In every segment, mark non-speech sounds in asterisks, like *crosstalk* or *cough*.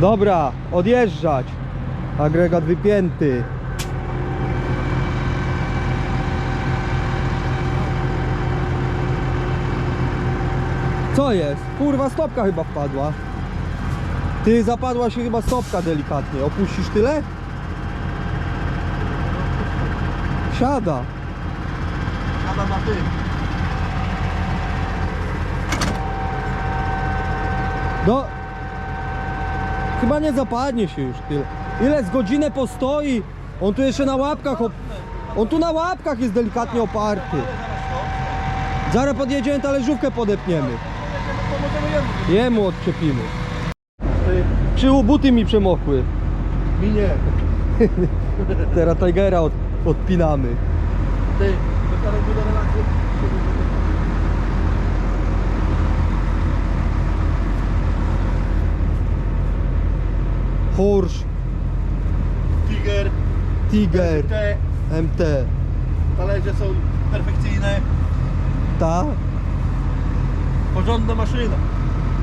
Dobra, odjeżdżać. Agregat wypięty. Co jest? Kurwa, stopka chyba wpadła. Ty, zapadła się chyba stopka delikatnie. Opuścisz tyle? Siada. Siada na tym. No. Chyba nie zapadnie się już tyle. Ile z godzinę postoi? On tu jeszcze na łapkach. Op... On tu na łapkach jest delikatnie oparty. Zaraz podjedziemy talerzówkę podepniemy. Jemu. Odczepimy. Czy buty mi przemokły? mi nie. *laughs* Teraz Tigera od, odpinamy. Ty, do relaksu. Horsz, Tiger, Tiger, te MT. talerze są perfekcyjne. Ta? Porządna maszyna.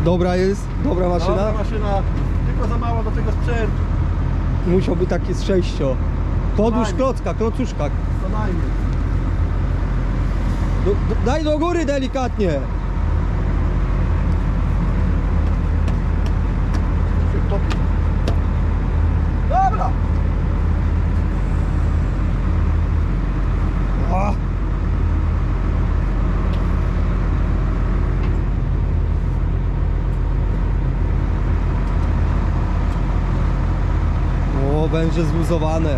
Dobra jest? Dobra maszyna? Dobra maszyna, tylko za mała do tego sprzętu. Musiałby takie z sześcio. Podłóż Fajnie. klocka, klocuszka. Co najmniej. Do, do, daj do góry delikatnie. Się topi. Dobra. A. O, będzie zluzowane.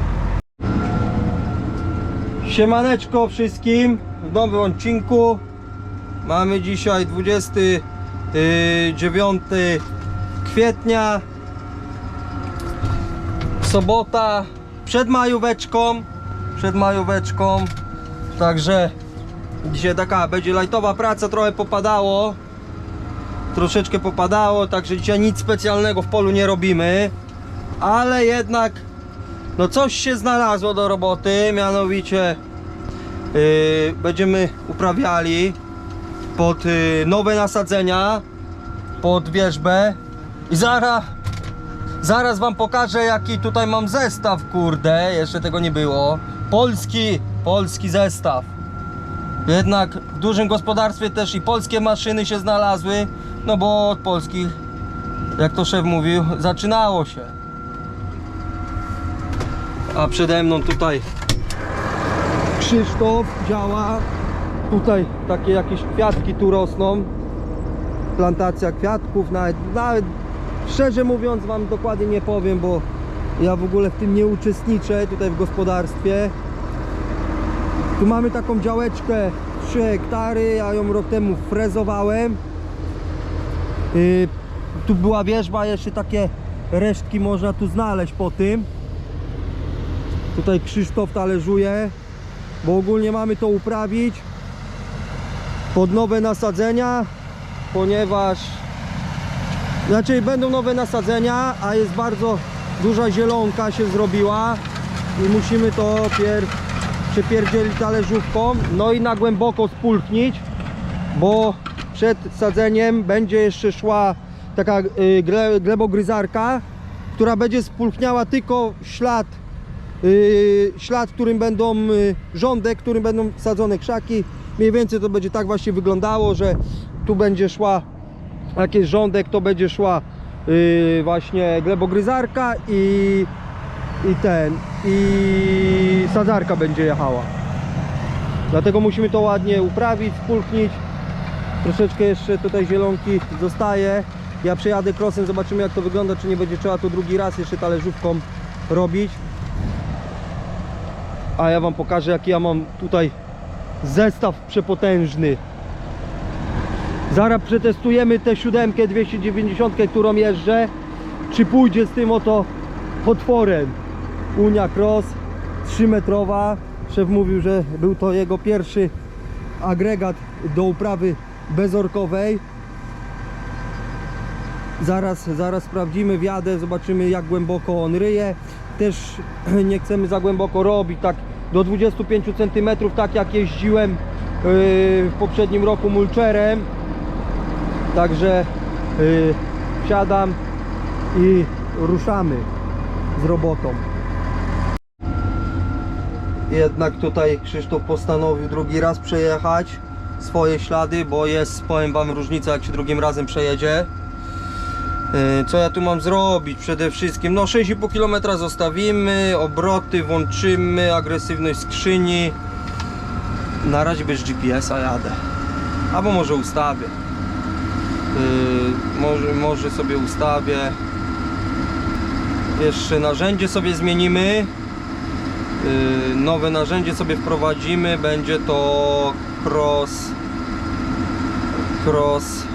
Siemaneczko wszystkim w nowym odcinku. Mamy dzisiaj 29 kwietnia. Sobota przed majóweczką. Przed majóweczką. Także dzisiaj taka będzie lajtowa praca, trochę popadało. Troszeczkę popadało, także dzisiaj nic specjalnego w polu nie robimy. Ale jednak no coś się znalazło do roboty, mianowicie yy, będziemy uprawiali pod yy, nowe nasadzenia, pod wierzbę i zaraz Zaraz wam pokażę jaki tutaj mam zestaw, kurde, jeszcze tego nie było. Polski, polski zestaw. Jednak w dużym gospodarstwie też i polskie maszyny się znalazły, no bo od polskich, jak to szef mówił, zaczynało się. A przede mną tutaj Krzysztof działa. Tutaj takie jakieś kwiatki tu rosną. Plantacja kwiatków, nawet, nawet szczerze mówiąc wam dokładnie nie powiem, bo ja w ogóle w tym nie uczestniczę tutaj w gospodarstwie. Tu mamy taką działeczkę 3 hektary, ja ją rok temu frezowałem. Yy, tu była wierzba, jeszcze takie resztki można tu znaleźć po tym. Tutaj Krzysztof talerzuje, bo ogólnie mamy to uprawić pod nowe nasadzenia, ponieważ znaczy będą nowe nasadzenia, a jest bardzo duża zielonka się zrobiła i musimy to pierw przepierdzielić talerzówką, no i na głęboko spulchnić, bo przed sadzeniem będzie jeszcze szła taka y, gle, glebogryzarka, która będzie spulchniała tylko ślad, ślad, którym będą y, rządek, którym będą sadzone krzaki. Mniej więcej to będzie tak właśnie wyglądało, że tu będzie szła jakiś rządek, to będzie szła y, właśnie glebogryzarka i, i ten, i sadzarka będzie jechała. Dlatego musimy to ładnie uprawić, spulchnić. Troszeczkę jeszcze tutaj zielonki zostaje. Ja przejadę krosem, zobaczymy jak to wygląda, czy nie będzie trzeba to drugi raz jeszcze talerzówką robić. A ja wam pokażę jaki ja mam tutaj zestaw przepotężny. Zaraz przetestujemy tę siódemkę 290, którą jeżdżę. Czy pójdzie z tym oto potworem. Unia Cross 3 metrowa. Szef mówił, że był to jego pierwszy agregat do uprawy bezorkowej. Zaraz, zaraz sprawdzimy, wjadę, zobaczymy jak głęboko on ryje. Też *clears throat* nie chcemy za głęboko robić, tak do 25 cm, tak jak jeździłem yy, w poprzednim roku mulczerem. Także yy, wsiadam i ruszamy z robotą. Jednak tutaj Krzysztof postanowił drugi raz przejechać swoje ślady, bo jest, powiem wam, różnica jak się drugim razem przejedzie. Yy, Co ja tu mam zrobić? Przede wszystkim, no 6,5 km zostawimy, obroty włączymy, agresywność skrzyni. Na razie bez GPS-a jadę. Albo może ustawię. Yy, może, może sobie ustawię. Jeszcze narzędzie sobie zmienimy. Yy, nowe narzędzie sobie wprowadzimy. Będzie to cross. Cross.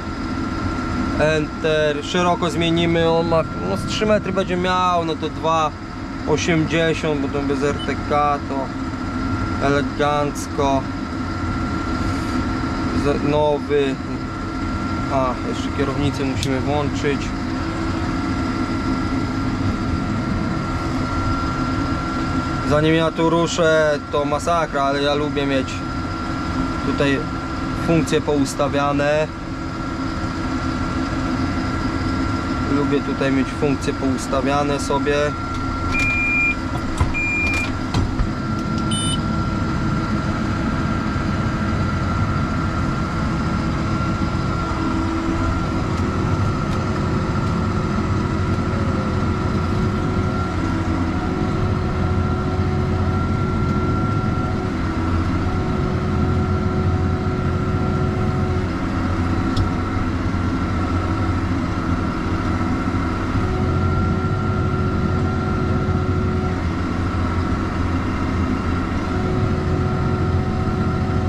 Enter. Szeroko zmienimy. On ma no z 3 metry będzie miał. No to 2,80 bo to bez RTK to elegancko. Nowy. A, jeszcze kierownicę musimy włączyć. Zanim ja tu ruszę, to masakra, ale ja lubię mieć tutaj funkcje poustawiane. Lubię tutaj mieć funkcje poustawiane sobie.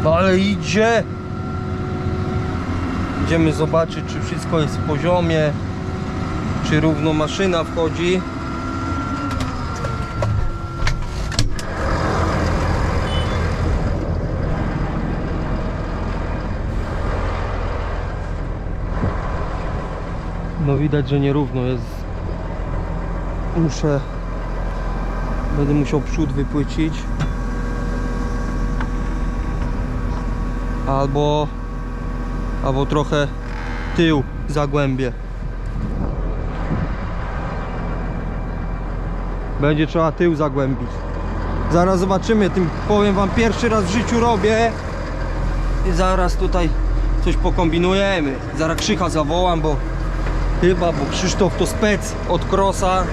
No ale idzie. Idziemy zobaczyć, czy wszystko jest w poziomie, czy równo maszyna wchodzi. No widać, że nierówno jest. Muszę. Będę musiał przód wypłycić. Albo albo trochę tył zagłębię będzie trzeba tył zagłębić. Zaraz zobaczymy tym powiem wam pierwszy raz w życiu robię. I zaraz tutaj coś pokombinujemy. Zaraz Krzycha zawołam bo chyba bo Krzysztof to spec od krosa.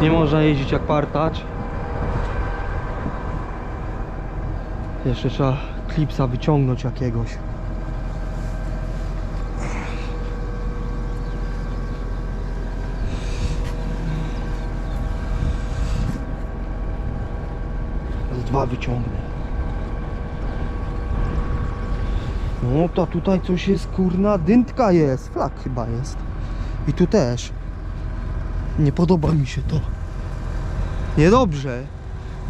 Nie można jeździć jak partacz Jeszcze trzeba klipsa wyciągnąć jakiegoś. Z dwa wyciągnę. No to tutaj coś jest kurna, dyntka jest, flak chyba jest. I tu też. Nie podoba mi się to. Niedobrze.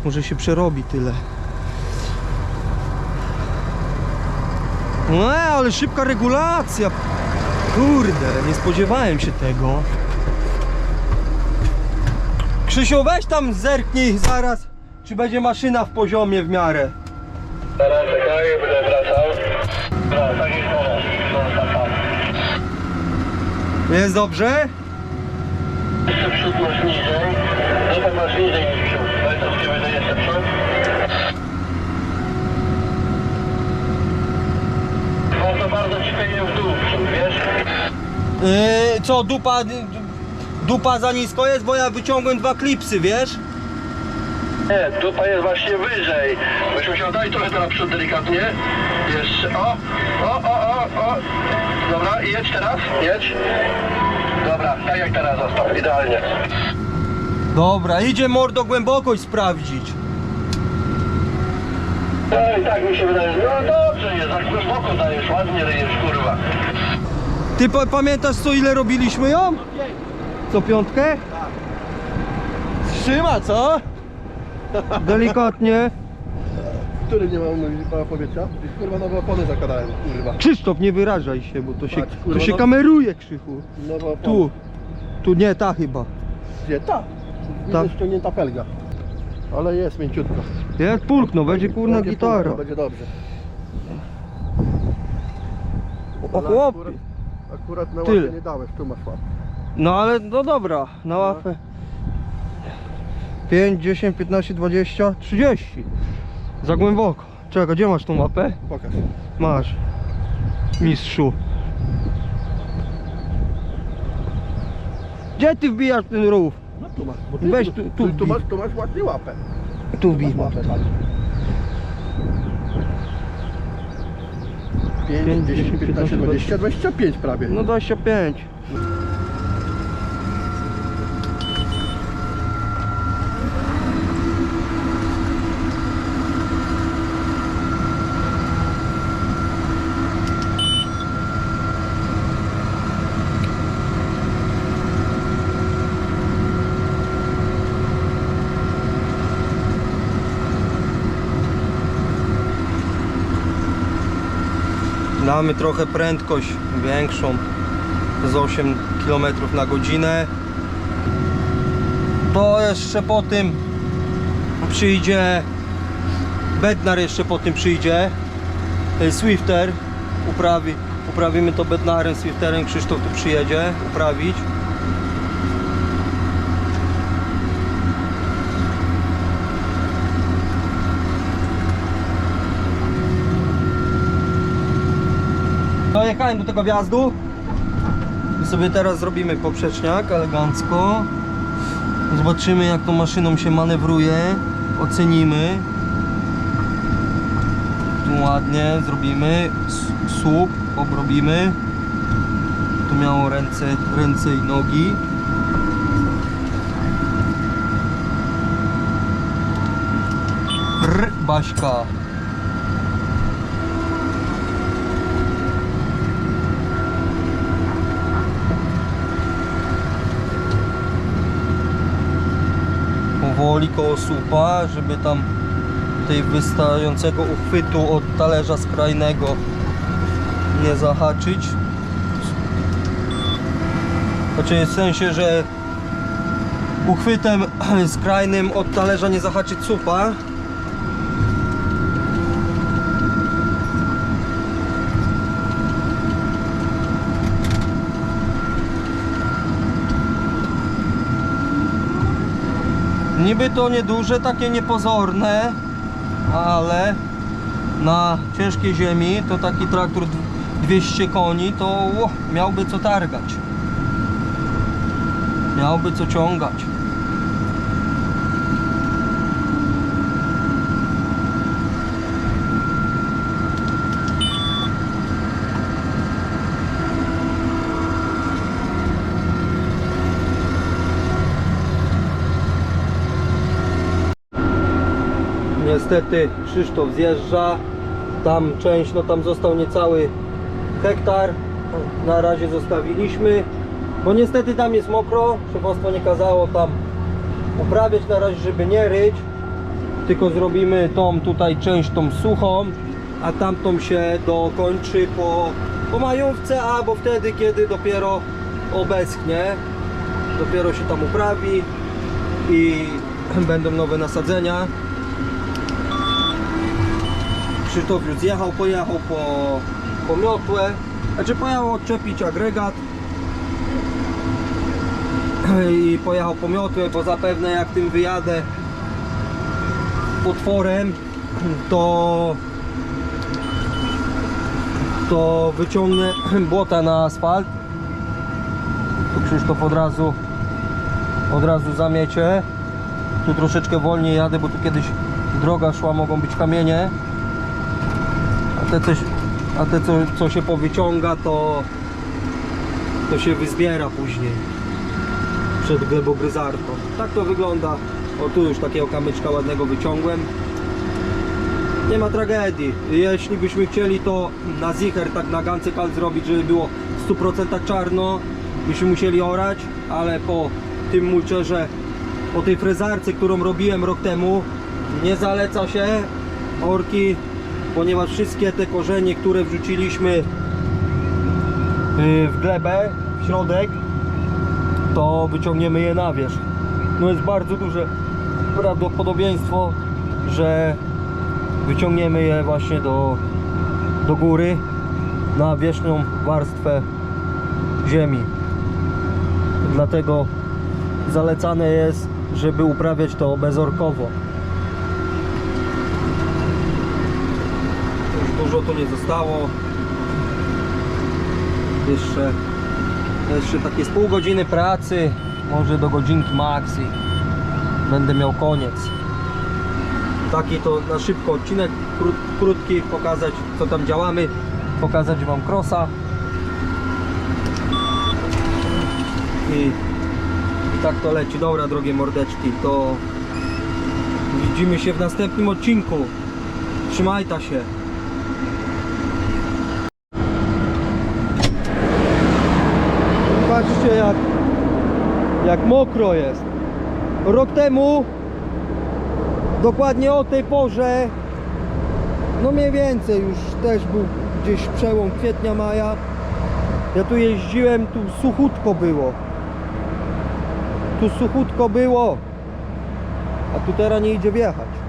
Może się przerobi tyle. No, ale szybka regulacja. Kurde, nie spodziewałem się tego. Krzysiu, weź tam zerknij zaraz, czy będzie maszyna w poziomie w miarę. Teraz czekaj, będę wracał. No, tak jest teraz. No, tak, tak. Jest dobrze? Jeszcze przód masz niżej. Trochę masz niżej niż przód. Gdzie będzie jeszcze przód? To bardzo ci pędzie w dół przód, wiesz? Yy, co, dupa, dupa za nisko jest, bo ja wyciągłem dwa klipsy, wiesz? Nie, dupa jest właśnie wyżej. Byś musiał dać trochę to naprzód delikatnie. Jeszcze, o, o, o, o, o. Dobra, i jedź teraz, jedź. Dobra, tak jak teraz zostaw, idealnie. Dobra, idzie mordo głębokość sprawdzić. No i tak mi się wydaje, no dobrze jest, tak głęboko dajesz, ładnie ryjesz, kurwa. Ty pa- pamiętasz co ile robiliśmy ją? Co piątkę? Trzyma, co? Delikatnie. Który nie ma pana powietrza? Kurwa nowe opony zakładałem, kurwa. Krzysztof, nie wyrażaj się, bo to się, Patrz, kurwa, to się no- kameruje, Krzychu. Nowe opony. Tu. Tu nie, ta chyba. Gdzie? Ta. Ta. Widzę ściągnięta felga. Ale jest mięciutko. Jest pulkno, będzie kurna Będzie gitara. pulchno, Będzie dobrze. O chłopie. Akurat na Tyle. łapę nie dałeś, tu masz łapę. No ale no dobra, na łapę. 5, 10, 15, 20, 30. Za głęboko. Czekaj, gdzie masz tą łapę? Pokaż. Masz. Mistrzu. Gdzie ty wbijasz ten rów? No tu masz. Bo Weź tu, tu- tu, tu masz, tu masz ładnie łapę. Tu wbij. Łapę, patrz. 5, 5, 10, 15, 20, 25 prawie. No 25. Damy trochę prędkość większą z 8 km na godzinę. To jeszcze po tym przyjdzie Bednar jeszcze po tym przyjdzie e, Swifter uprawi, uprawimy to Bednarem, Swifterem Krzysztof tu przyjedzie uprawić Dojechałem do tego wjazdu. I sobie teraz zrobimy poprzeczniak elegancko. Zobaczymy jak tą maszyną się manewruje. Ocenimy. Tu ładnie zrobimy. Słup obrobimy. Tu miało ręce, ręce i nogi. Baśka. Powoli koło słupa, żeby tam tej wystającego uchwytu od talerza skrajnego nie zahaczyć. Znaczy w sensie, że uchwytem *clears throat* skrajnym od talerza nie zahaczyć słupa. Niby to nieduże, takie niepozorne, ale na ciężkiej ziemi to taki traktor d- 200 koni to ło, miałby co targać. Miałby co ciągać. Niestety Krzysztof zjeżdża. Tam część, no tam został niecały hektar. Na razie zostawiliśmy. Bo niestety tam jest mokro. Szefostwo nie kazało tam uprawiać na razie, żeby nie ryć. Tylko zrobimy tą tutaj część tą suchą, a tamtą się dokończy po, po majówce, albo wtedy, kiedy dopiero obeschnie. Dopiero się tam uprawi i *clears throat* będą nowe nasadzenia. Krzysztof już zjechał, pojechał po, po miotłę. Znaczy pojechał odczepić agregat i pojechał po miotłę, bo zapewne jak tym wyjadę potworem, to to wyciągnę błota na asfalt. Tu Krzysztof od razu od razu zamiecie. Tu troszeczkę wolniej jadę, bo tu kiedyś droga szła, mogą być kamienie. Te, coś, a te co, co się powyciąga, to, to się wyzbiera później przed glebogryzarką. Tak to wygląda. O tu już takiego kamyczka ładnego wyciągłem. Nie ma tragedii. Jeśli byśmy chcieli to na zicher, tak na gancykal zrobić, żeby było w 100% czarno, byśmy musieli orać, ale po tym mulczerze, po tej frezarce, którą robiłem rok temu, nie zaleca się orki, ponieważ wszystkie te korzenie, które wrzuciliśmy yy, w glebę, w środek, to wyciągniemy je na wierzch. No jest bardzo duże prawdopodobieństwo, że wyciągniemy je właśnie do, do góry na wierzchnią warstwę ziemi. Dlatego zalecane jest, żeby uprawiać to bezorkowo. Już dużo tu nie zostało. Jeszcze, jeszcze takie z pół godziny pracy, może do godzinki max będę miał koniec. Taki to na szybko odcinek kró, krótki, pokazać co tam działamy, pokazać Wam krosa. I, I tak to leci. Dobra, drogie mordeczki, to widzimy się w następnym odcinku. Trzymajta się. Patrzcie jak, jak mokro jest. Rok temu, dokładnie o tej porze, no mniej więcej już też był gdzieś przełom kwietnia, maja. Ja tu jeździłem, tu suchutko było. Tu suchutko było. A tu teraz nie idzie wjechać.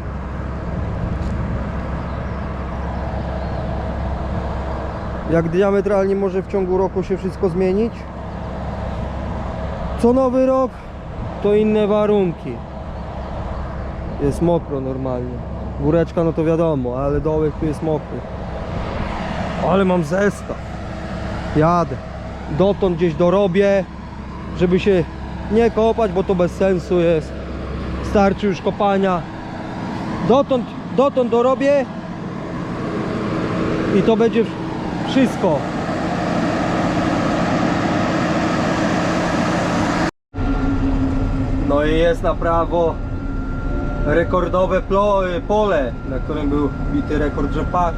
Jak diametralnie może w ciągu roku się wszystko zmienić? Co nowy rok, to inne warunki. Jest mokro normalnie. Góreczka no to wiadomo, ale dołek tu jest mokry. Ale mam zestaw. Jadę. Dotąd gdzieś dorobię, żeby się nie kopać, bo to bez sensu jest. Starczy już kopania. Dotąd, dotąd dorobię i to będzie wszystko. No i jest na prawo rekordowe y, pole, na którym był bity rekord rzepaku.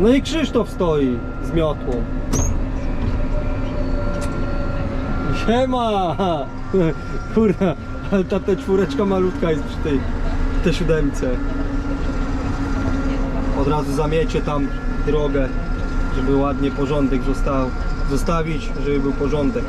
No i Krzysztof stoi z miotłą. Siema! *laughs* Kurwa, ale ta, ta czwóreczka malutka jest przy tej, tej siódemce. Od razu zamiecie tam drogę, żeby ładnie porządek został, zostawić, żeby był porządek.